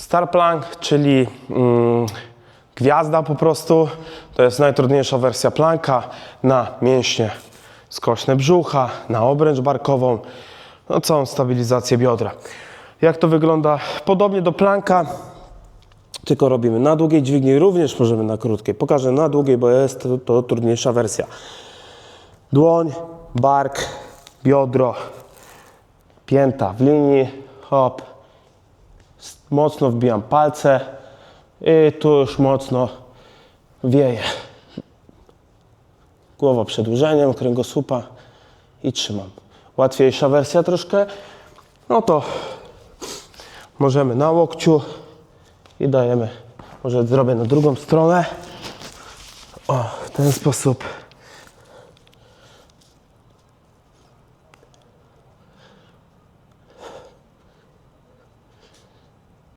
Star plank, czyli mm, gwiazda po prostu. To jest najtrudniejsza wersja planka na mięśnie skośne brzucha, na obręcz barkową, no całą stabilizację biodra. Jak to wygląda? Podobnie do planka, tylko robimy na długiej dźwigni, również możemy na krótkiej. Pokażę na długiej, bo jest to, to trudniejsza wersja. Dłoń, bark, biodro, pięta w linii, hop, mocno wbijam palce i tu już mocno wieję. Głowa przedłużeniem kręgosłupa i trzymam. Łatwiejsza wersja troszkę, no to możemy na łokciu i dajemy, może zrobię na drugą stronę. O, w ten sposób